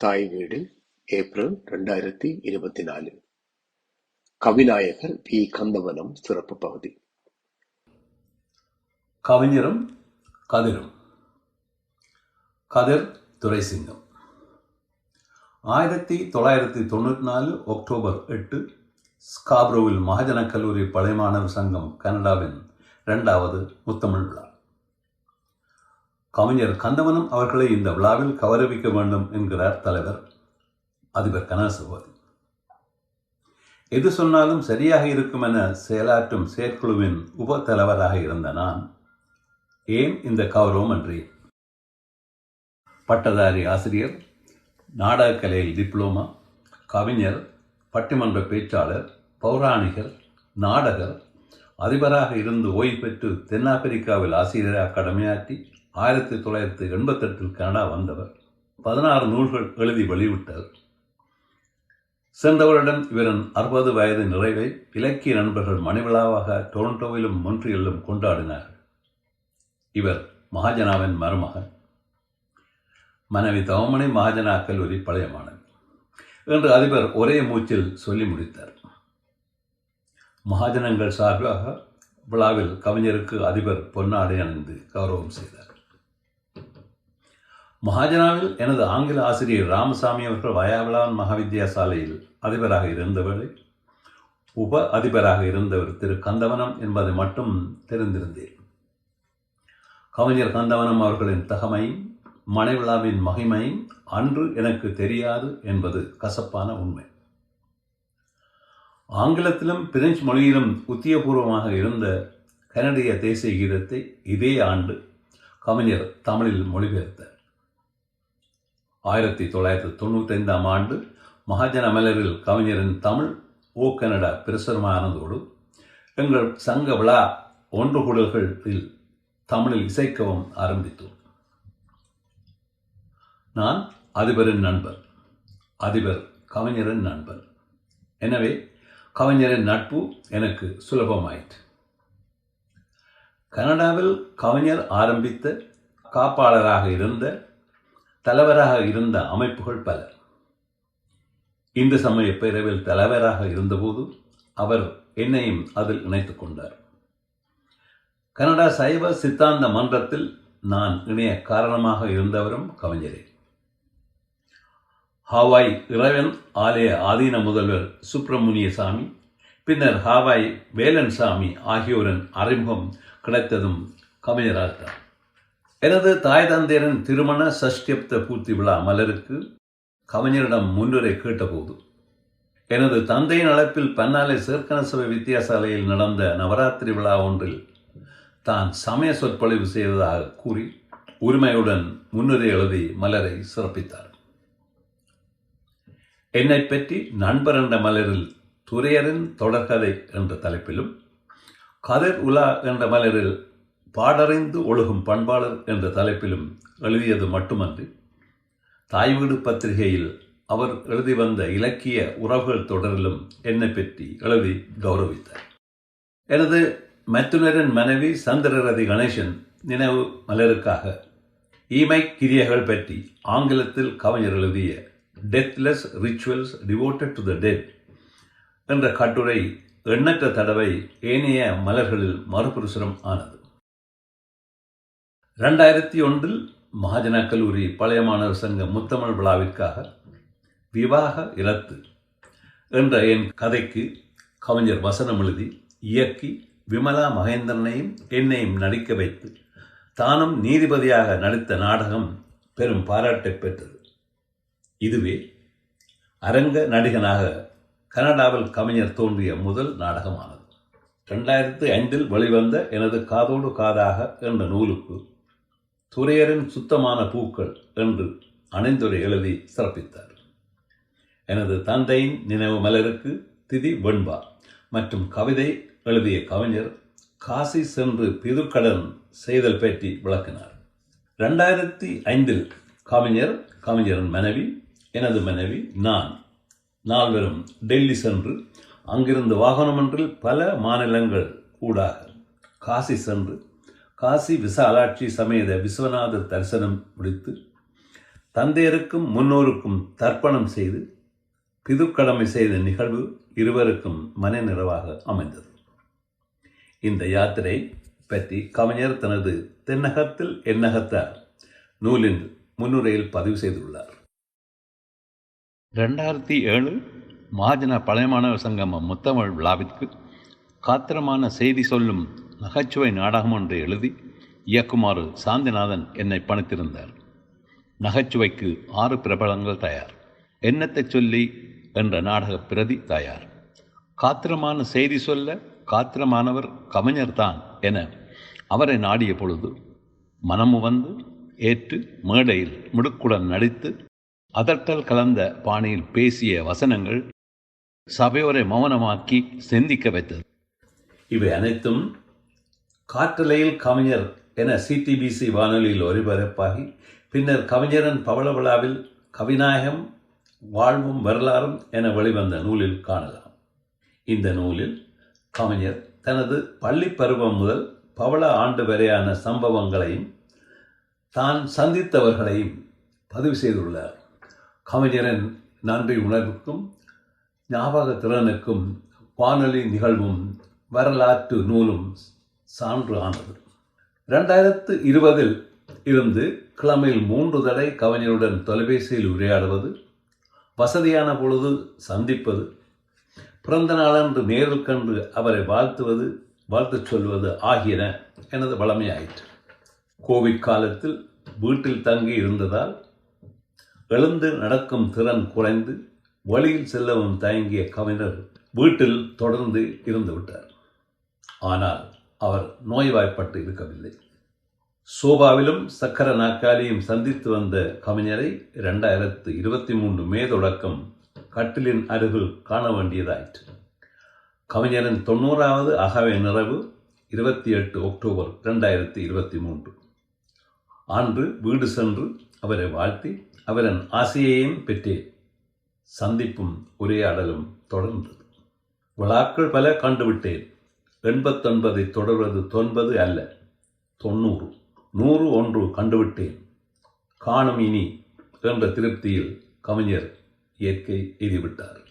தாய் வீடு ஏப்ரல் ரெண்டாயிரத்தி இருபத்தி நாலு கவிநாயகர் வி கந்தவனம் சிறப்பு பகுதி கவிஞரும் கதிரும் கதிர் துரைசிங்கம் ஆயிரத்தி தொள்ளாயிரத்தி தொண்ணூற்றி நாலு அக்டோபர் எட்டு ஸ்காப்ரோவில் மகாஜன கல்லூரி பழைய மாணவர் சங்கம் கனடாவின் இரண்டாவது முத்தமிழ் விழா கவிஞர் கந்தவனம் அவர்களை இந்த விழாவில் கௌரவிக்க வேண்டும் என்கிறார் தலைவர் அதிபர் கனசபதி எது சொன்னாலும் சரியாக இருக்கும் என செயலாற்றும் செயற்குழுவின் உப தலைவராக இருந்த நான் ஏன் இந்த கௌரவம் அன்றி? பட்டதாரி ஆசிரியர் நாடகக்கலையில் டிப்ளோமா கவிஞர் பட்டிமன்ற பேச்சாளர் பௌராணிகர் நாடகர் அதிபராக இருந்து ஓய்வு பெற்று தென்னாப்பிரிக்காவில் ஆசிரியராக கடமையாற்றி ஆயிரத்தி தொள்ளாயிரத்தி எண்பத்தெட்டில் கனடா வந்தவர். பதினாறு நூல்கள் எழுதி வெளியிட்டார். சென்ற வருடம் இவரின் அறுபது வயது நிறைவை இலக்கிய நண்பர்கள் மணிவிழாவாக டொரண்டோவிலும் மொன்றியலிலும் கொண்டாடினார்கள். இவர் மகாஜனாவின் மருமகன். மனைவி தவமணி மகாஜனா கல்லூரி பழைய மாணவி என்று அதிபர் ஒரே மூச்சில் சொல்லி முடித்தார். மகாஜனங்கள் சார்பாக விழாவில் கவிஞருக்கு அதிபர் பொன்னாடை அணிந்து கௌரவம் செய்தார். மகாஜனாவில் எனது ஆங்கில ஆசிரியர் ராமசாமி அவர்கள் வயாவிலான் மகாவித்யாசாலையில் அதிபராக இருந்தவரை உப அதிபராக இருந்தவர் திரு கந்தவனம் என்பதை மட்டும் தெரிந்திருந்தேன். கவிஞர் கந்தவனம் அவர்களின் தகமையும் மனைவிழாவின் மகிமையும் அன்று எனக்கு தெரியாது என்பது கசப்பான உண்மை. ஆங்கிலத்திலும் பிரெஞ்சு மொழியிலும் உத்தியபூர்வமாக இருந்த கனடிய தேசிய கீதத்தை இதே ஆண்டு கவிஞர் தமிழில் மொழிபெயர்த்தார். ஆயிரத்தி தொள்ளாயிரத்தி தொண்ணூற்றி ஐந்தாம் ஆண்டு மகாஜன மலரில் கவிஞரின் தமிழ் ஓ கனடா பிரசுரமானதோடு எங்கள் சங்க விழா ஒன்று குடல்களில் தமிழில் இசைக்கவும் ஆரம்பித்தோம். நான் அதிபரின் நண்பர் அதிபர் கவிஞரின் நண்பர். எனவே கவிஞரின் நட்பு எனக்கு சுலபமாயிற்று. கனடாவில் கவிஞர் ஆரம்பித்த காப்பாளராக இருந்த தலைவராக இருந்த அமைப்புகள் பல. இந்து சமய பேரவையில் தலைவராக இருந்தபோது அவர் என்னையும் அதில் இணைத்துக் கொண்டார். கனடா சைவ சித்தாந்த மன்றத்தில் நான் இணைய காரணமாக இருந்தவரும் கவிஞரே. ஹாவாய் இறைவன் ஆலய ஆதீன முதல்வர் சுப்பிரமணிய சாமி பின்னர் ஹாவாய் வேலன் சாமி ஆகியோரின் அறிமுகம் கிடைத்ததும் கவிஞராகிறார் எனது தாய் தந்தையரின் திருமண சஷ்டியப்த பூர்த்தி விழா மலருக்கு கவிஞரிடம் முன்னுரை கேட்டபோது எனது தந்தையின் அழைப்பில் பன்னாலை சேர்க்கன சபை வித்தியாசாலையில் நடந்த நவராத்திரி விழா ஒன்றில் தான் சமய சொற்பொழிவு செய்ததாக கூறி உரிமையுடன் முன்னுரை எழுதி மலரை சிறப்பித்தார். என்னை பற்றி நண்பர் என்ற மலரில் துரையரின் தொடர்கதை என்ற தலைப்பிலும் கதிர் உலா என்ற மலரில் பாடறிந்து ஒழுகும் பண்பாளர் என்ற தலைப்பிலும் எழுதியது மட்டுமன்றி தாய் வீடு பத்திரிகையில் அவர் எழுதி வந்த இலக்கிய உறவுகள் தொடரிலும் என்னை பற்றி எழுதி கௌரவித்தார். எனது மத்துனரின் மனைவி சந்திரரதி கணேசன் நினைவு மலருக்காக ஈமை கிரியைகள் பற்றி ஆங்கிலத்தில் கவிஞர் எழுதிய deathless rituals devoted to the dead என்ற கட்டுரை எண்ணற்ற தடவை ஏனைய மலர்களில் மறுபிரசுரம் ஆனது. ரெண்டாயிரத்தி ஒன்றில் மகாஜன கல்லூரி பழைய மாணவர் சங்க முத்தமிழ் விழாவிற்காக விவாக இலத்து என்ற என் கதைக்கு கவிஞர் வசனம் எழுதி இயக்கி விமலா மகேந்திரனையும் என்னையும் நடிக்க வைத்து தானும் நீதிபதியாக நடித்த நாடகம் பெரும் பாராட்டை பெற்றது. இதுவே அரங்க நடிகனாக கனடாவில் கவிஞர் தோன்றிய முதல் நாடகமானது. ரெண்டாயிரத்து ஐந்தில் வெளிவந்த எனது காதோடு காதாக என்ற நூலுக்கு துரையரின் சுத்தமான பூக்கள் என்று அணிந்துரை எழுதி சிறப்பித்தார். எனது தந்தையின் நினைவு மலருக்கு திதி வெண்பா மற்றும் கவிதை எழுதிய கவிஞர் காசி சென்று பிதுக்கடன் செய்தல் பற்றி விளக்கினார். ரெண்டாயிரத்தி ஐந்தில் கவிஞர் கவிஞரின் மனைவி எனது மனைவி நான் நால்வரும் டெல்லி சென்று அங்கிருந்து வாகனமொன்றில் பல மாநிலங்கள் ஊடாக காசி சென்று காசி விசாலாட்சி சமேத விஸ்வநாதர் தரிசனம் முடித்து தந்தையருக்கும் முன்னோருக்கும் தர்ப்பணம் செய்து பிதுக்கடமை செய்த நிகழ்வு இருவருக்கும் மன நிறைவாக அமைந்தது. இந்த யாத்திரை பற்றி கவிஞர் தனது தென்னகத்தில் எண்ணகத்தார் நூலின் முன்னுரையில் பதிவு செய்துள்ளார். ரெண்டாயிரத்தி ஏழு மாஜன பழைய மாணவர் சங்கம் முத்தமிழ் விழாவிற்கு காத்திரமான செய்தி சொல்லும் நகைச்சுவை நாடகம் ஒன்றை எழுதி இயக்குமாறு சாந்திநாதன் என்னை பணித்திருந்தார். நகைச்சுவைக்கு ஆறு பிரபலங்கள் தயார். என்னத்தை சொல்லி? என்ற நாடக பிரதி தயார். காத்திரமான செய்தி சொல்ல காத்திரமானவர் கவிஞர்தான் என அவரை நாடிய பொழுது மனமு வந்து ஏற்று மேடையில் முடுக்குடன் நடித்து அதட்டல் கலந்த பாணியில் பேசிய வசனங்கள் சபையோரை மௌனமாக்கி சிந்திக்க வைத்தது. இவை அனைத்தும் காற்றலையில் கவிஞர் என சிடிபிசி வானொலியில் ஒலிபரப்பாகி பின்னர் கவிஞரன் பவள விழாவில் கவிநாயகம் வாழ்வும் வரலாறும் என வெளிவந்த நூலில் காணலாம். இந்த நூலில் கவிஞர் தனது பள்ளி பருவம் முதல் பவள ஆண்டு வரையான சம்பவங்களையும் தான் சந்தித்தவர்களையும் பதிவு செய்துள்ளார். கவிஞரின் நன்றி உணர்வுக்கும் ஞாபக திறனுக்கும் வானொலி நிகழ்வும் வரலாற்று நூலும் சான்று ஆனது ரெண்டாயிரத்து இருபதில் இருந்து கிழமையில் மூன்று தடை கவிஞருடன் தொலைபேசியில் உரையாடுவது வசதியான பொழுது சந்திப்பது பிறந்த நாளன்று நேரில் கண்டு அவரை வாழ்த்துவது வாழ்த்துச் சொல்வது ஆகியன எனது வளமையாயிற்று. கோவிட் காலத்தில் வீட்டில் தங்கி இருந்ததால் எழுந்து நடக்கும் திறன் குறைந்து வழியில் செல்லவும் தயங்கிய கவிஞர் வீட்டில் தொடர்ந்து இருந்து விட்டார். ஆனால் அவர் நோய்வாய்ப்பட்டு இருக்கவில்லை. சோபாவிலும் சக்கர நாற்காலியும் சந்தித்து வந்த கவிஞரை இரண்டாயிரத்து இருபத்தி மூன்று மே தொடக்கம் கட்டிலின் அருகில் காண வேண்டியதாயிற்று. கவிஞரின் தொண்ணூறாவது அகவை நிறைவு இருபத்தி எட்டு அக்டோபர் இரண்டாயிரத்தி இருபத்தி மூன்று. அன்று வீடு சென்று அவரை வாழ்த்தி அவரின் ஆசையையும் பெற்றேன் சந்திப்பும் உரையாடலும் தொடர்ந்தது. விழாக்கள் பல கண்டுவிட்டேன். எண்பத்தொன்பதை தொடர்வது தொன்பது அல்ல தொண்ணூறு. நூறு ஒன்று கண்டுவிட்டேன். காணும் இனி என்ற திருப்தியில் கவிஞர் இயற்கை எய்திவிட்டார்.